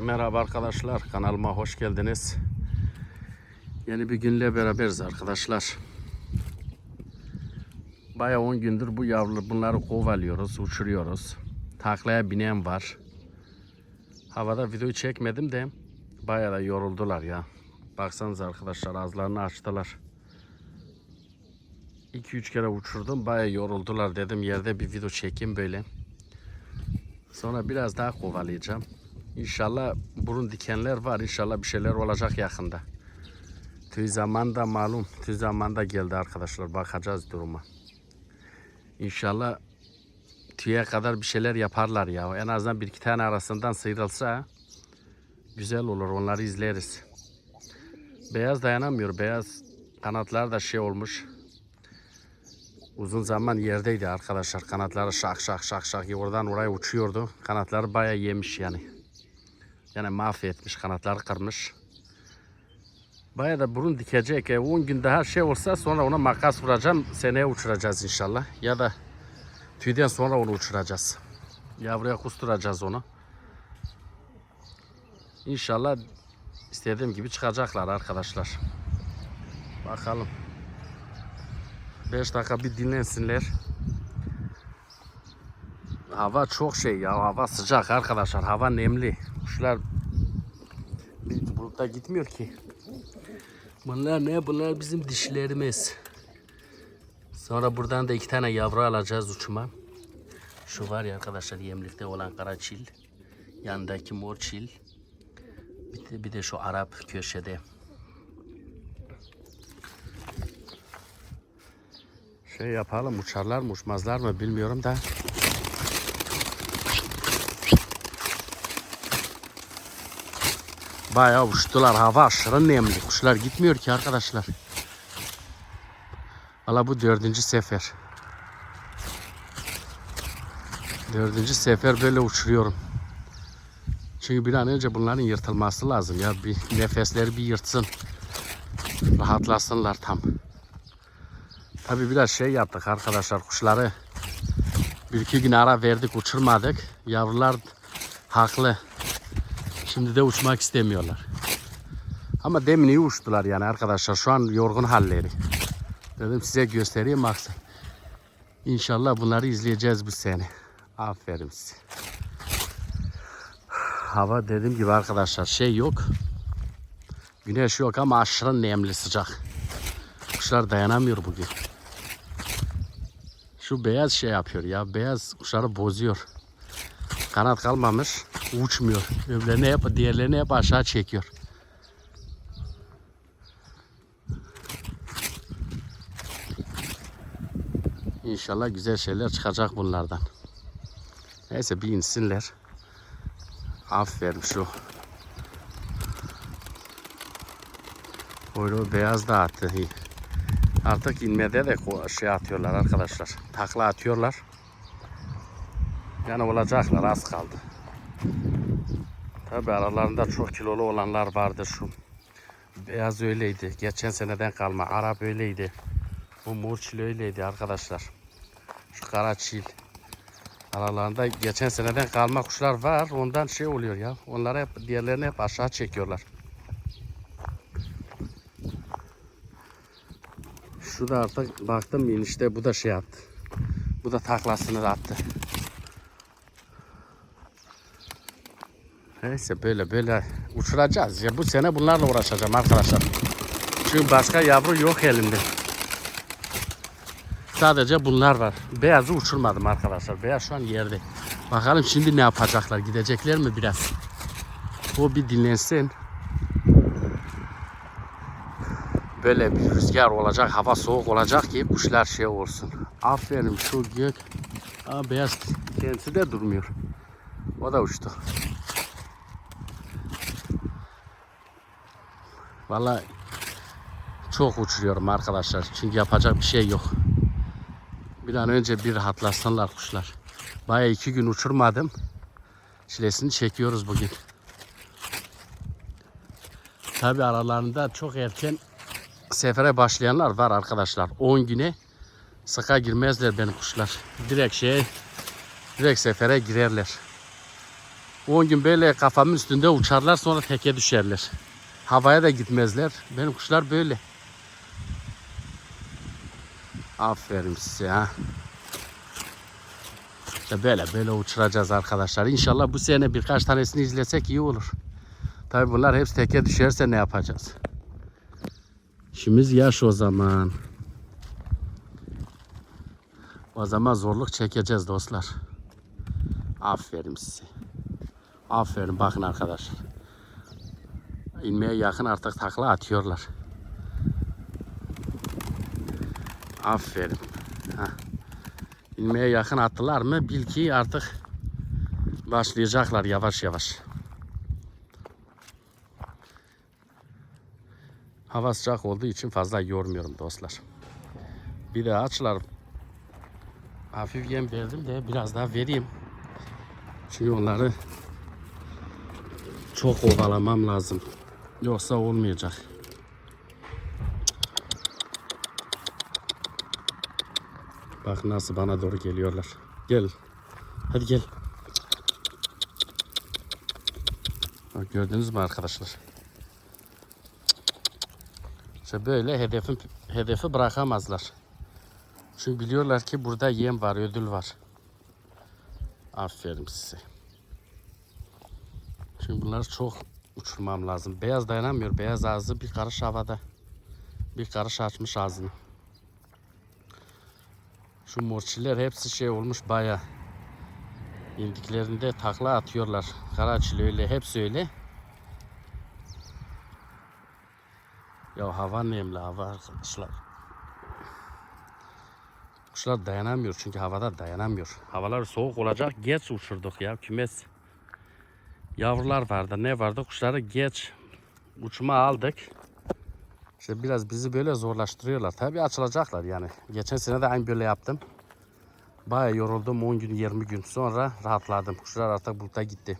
Merhaba arkadaşlar kanalıma hoş geldiniz. Yeni bir günle beraberiz arkadaşlar. Baya 10 gündür bu yavru bunları kovalıyoruz, uçuruyoruz. Taklaya binen var. Havada video çekmedim de baya da yoruldular ya. Baksanıza arkadaşlar ağızlarını açtılar. 2-3 kere uçurdum baya yoruldular dedim yerde bir video çekeyim böyle. Sonra biraz daha kovalayacağım. İnşallah burun dikenler var. İnşallah bir şeyler olacak yakında. Tüy zaman malum. Tüy zaman geldi arkadaşlar. Bakacağız duruma. İnşallah tüye kadar bir şeyler yaparlar ya. En azından bir iki tane arasından sıyrılsa güzel olur. Onları izleriz. Beyaz dayanamıyor. Beyaz kanatlar da şey olmuş. Uzun zaman yerdeydi arkadaşlar. Kanatları şak şak şak şak oradan oraya uçuyordu. Kanatları bayağı yemiş yani. Yani mahvetmiş, kanatları kırmış. Bayağı da burun dikecek. E, 10 günde her şey olsa sonra ona makas vuracağım. Seneye uçuracağız inşallah. Ya da tüyden sonra onu uçuracağız. Yavruya kusturacağız onu. İnşallah istediğim gibi çıkacaklar arkadaşlar. Bakalım. 5 dakika bir dinlensinler. Hava çok şey ya. Hava sıcak arkadaşlar. Hava nemli. Kuşlar bir bulutta gitmiyor ki. Bunlar ne? Bunlar bizim dişlerimiz. Sonra buradan da iki tane yavru alacağız uçuma. Şu var ya arkadaşlar yemlikte olan kara çil. Yanındaki mor çil. Bir de, bir de şu Arap köşede. Şey yapalım uçarlar mı uçmazlar mı bilmiyorum da. Bayağı uçtular. Hava aşırı nemli. Kuşlar gitmiyor ki arkadaşlar. Valla bu dördüncü sefer. Dördüncü sefer böyle uçuruyorum. Çünkü bir an önce bunların yırtılması lazım ya. Bir nefesleri bir yırtsın. Rahatlasınlar tam. Tabi biraz şey yaptık arkadaşlar kuşları. Bir iki gün ara verdik uçurmadık. Yavrular haklı. Şimdi de uçmak istemiyorlar. Ama demin iyi uçtular yani arkadaşlar. Şu an yorgun halleri. Dedim size göstereyim maksat. İnşallah bunları izleyeceğiz bu sene. Aferin size. Hava dediğim gibi arkadaşlar şey yok. Güneş yok ama aşırı nemli sıcak. Kuşlar dayanamıyor bugün. Şu beyaz şey yapıyor ya. Beyaz kuşları bozuyor. Kanat kalmamış. Uçmuyor. Öbürlerini hep, diğerlerini hep aşağı çekiyor. İnşallah güzel şeyler çıkacak bunlardan. Neyse bir insinler. Aferin şu. Kuyruğu beyaz da attı. Artık inmede de şey atıyorlar arkadaşlar. Takla atıyorlar. Yani olacaklar az kaldı. Tabi aralarında çok kilolu olanlar vardır şu. Beyaz öyleydi. Geçen seneden kalma. Arap öyleydi. Bu murçil öyleydi arkadaşlar. Şu kara çil. Aralarında geçen seneden kalma kuşlar var. Ondan şey oluyor ya. Onları hep diğerlerini hep aşağı çekiyorlar. Şu da artık baktım inişte bu da şey attı. Bu da taklasını da attı. Neyse böyle böyle uçuracağız. Ya bu sene bunlarla uğraşacağım arkadaşlar. Çünkü başka yavru yok elimde. Sadece bunlar var. Beyazı uçurmadım arkadaşlar. Beyaz şu an yerde. Bakalım şimdi ne yapacaklar? Gidecekler mi biraz? O bir dinlensin. Böyle bir rüzgar olacak, hava soğuk olacak ki kuşlar şey olsun. Aferin şu gök. Aa, beyaz kendisi de durmuyor. O da uçtu. Vallahi çok uçuruyorum arkadaşlar. Çünkü yapacak bir şey yok. Bir an önce bir rahatlasınlar kuşlar. Baya iki gün uçurmadım. Çilesini çekiyoruz bugün. Tabi aralarında çok erken sefere başlayanlar var arkadaşlar. 10 güne sıka girmezler benim kuşlar. Direkt şeye direkt sefere girerler. 10 gün böyle kafamın üstünde uçarlar sonra teke düşerler. Havaya da gitmezler. Benim kuşlar böyle. Aferin size ha. İşte böyle böyle uçuracağız arkadaşlar. İnşallah bu sene birkaç tanesini izlesek iyi olur. Tabi bunlar hepsi teke düşerse ne yapacağız? İşimiz yaş o zaman. O zaman zorluk çekeceğiz dostlar. Aferin size. Aferin bakın arkadaşlar. İnmeye yakın artık takla atıyorlar. Aferin. Heh. İnmeye yakın attılar mı bil ki artık başlayacaklar yavaş yavaş. Hava sıcak olduğu için fazla yormuyorum dostlar. Bir de açlar hafif yem verdim de biraz daha vereyim. Çünkü onları çok ovalamam lazım. Yoksa olmayacak. Bak nasıl bana doğru geliyorlar. Gel. Hadi gel. Bak gördünüz mü arkadaşlar? İşte böyle hedefin hedefi bırakamazlar. Çünkü biliyorlar ki burada yem var, ödül var. Aferin size. Şimdi bunları çok uçurmam lazım. Beyaz dayanamıyor. Beyaz ağzı bir karış havada. Bir karış açmış ağzını. Şu morçiler hepsi şey olmuş baya. İndiklerinde takla atıyorlar. Karaçil öyle, hepsi öyle. Ya hava nemli hava arkadaşlar. Kuşlar dayanamıyor çünkü havada dayanamıyor. Havalar soğuk olacak geç uçurduk ya kümes. Yavrular vardı ne vardı kuşları geç uçuma aldık. İşte biraz bizi böyle zorlaştırıyorlar. Tabii açılacaklar yani. Geçen sene de aynı böyle yaptım. Baya yoruldum 10 gün 20 gün sonra rahatladım. Kuşlar artık burada gitti.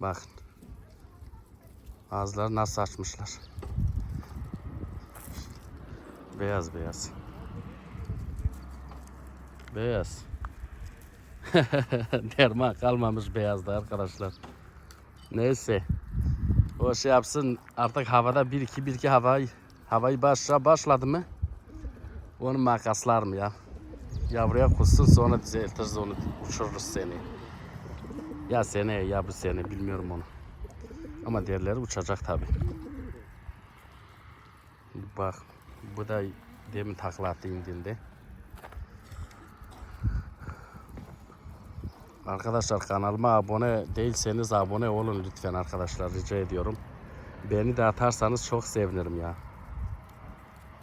Bakın. Ağızları nasıl açmışlar. Beyaz beyaz. Beyaz. Derman kalmamış beyazda arkadaşlar. Neyse. O şey yapsın artık havada bir iki bir iki havayı havayı başla başladı mı? Onu makaslar mı ya? Yavruya kussun sonra düzeltiriz onu uçururuz seni. Ya seneye ya bu sene bilmiyorum onu. Ama diğerleri uçacak tabi. Bak bu da demin takla attı indiğinde. Arkadaşlar kanalıma abone değilseniz abone olun lütfen arkadaşlar rica ediyorum. Beni de atarsanız çok sevinirim ya.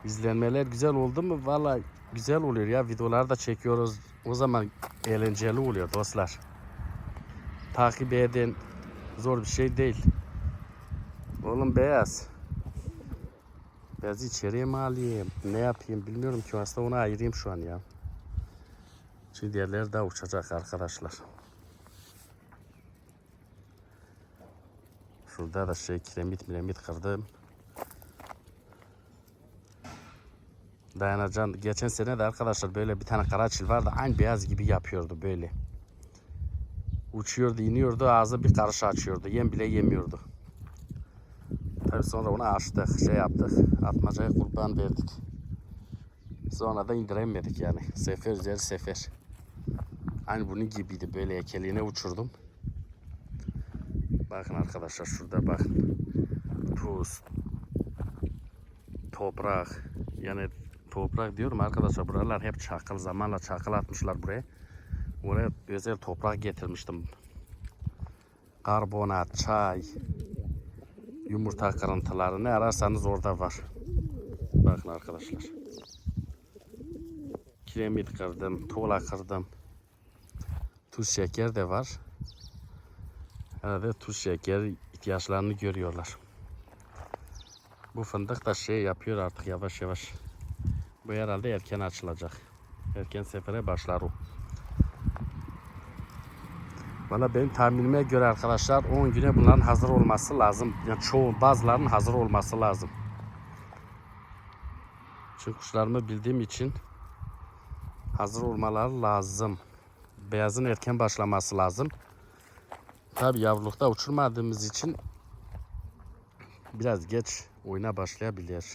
İzlenmeler güzel oldu mu? Valla güzel oluyor ya. Videolar da çekiyoruz. O zaman eğlenceli oluyor dostlar. Takip edin. Zor bir şey değil. Oğlum beyaz. Beyazı içeriye mi alayım? Ne yapayım bilmiyorum ki. Aslında onu ayırayım şu an ya. Şimdi diğerleri daha uçacak arkadaşlar. Şurada da şey kiremit miremit kırdım. Dayanacan geçen sene de arkadaşlar böyle bir tane karaçil vardı aynı beyaz gibi yapıyordu böyle. Uçuyordu iniyordu ağzı bir karış açıyordu yem bile yemiyordu. Tabi sonra onu açtık şey yaptık atmacaya kurban verdik. Sonra da indiremedik yani sefer üzeri sefer. Aynı bunun gibiydi böyle ekeliğine uçurdum. Bakın arkadaşlar şurada bakın. Tuz. Toprak. Yani toprak diyorum arkadaşlar buralar hep çakıl zamanla çakıl atmışlar buraya. Buraya özel toprak getirmiştim. Karbonat, çay, yumurta kırıntıları ne ararsanız orada var. Bakın arkadaşlar. Kiremit kırdım, tuğla kırdım. Tuz şeker de var. Herhalde tuz şeker ihtiyaçlarını görüyorlar. Bu fındık da şey yapıyor artık yavaş yavaş. Bu herhalde erken açılacak. Erken sefere başlar o. Valla benim tahminime göre arkadaşlar 10 güne bunların hazır olması lazım. Yani çoğu bazılarının hazır olması lazım. Çünkü kuşlarımı bildiğim için hazır olmaları lazım. Beyazın erken başlaması lazım. Tabi yavrulukta uçurmadığımız için biraz geç oyuna başlayabilir.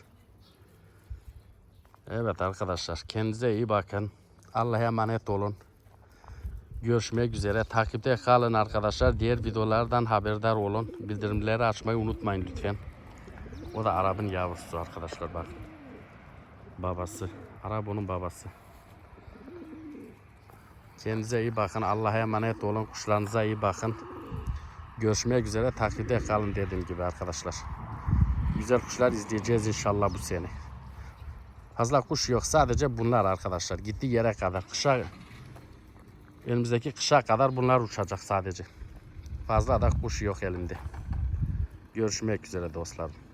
Evet arkadaşlar kendinize iyi bakın. Allah'a emanet olun. Görüşmek üzere. Takipte kalın arkadaşlar. Diğer videolardan haberdar olun. Bildirimleri açmayı unutmayın lütfen. O da Arap'ın yavrusu arkadaşlar bak. Babası. Arap onun babası. Kendinize iyi bakın. Allah'a emanet olun. Kuşlarınıza iyi bakın. Görüşmek üzere. Takipte kalın dediğim gibi arkadaşlar. Güzel kuşlar izleyeceğiz inşallah bu sene. Fazla kuş yok. Sadece bunlar arkadaşlar. Gittiği yere kadar. Kışa Elimizdeki kışa kadar bunlar uçacak sadece. Fazla da kuş yok elimde. Görüşmek üzere dostlarım.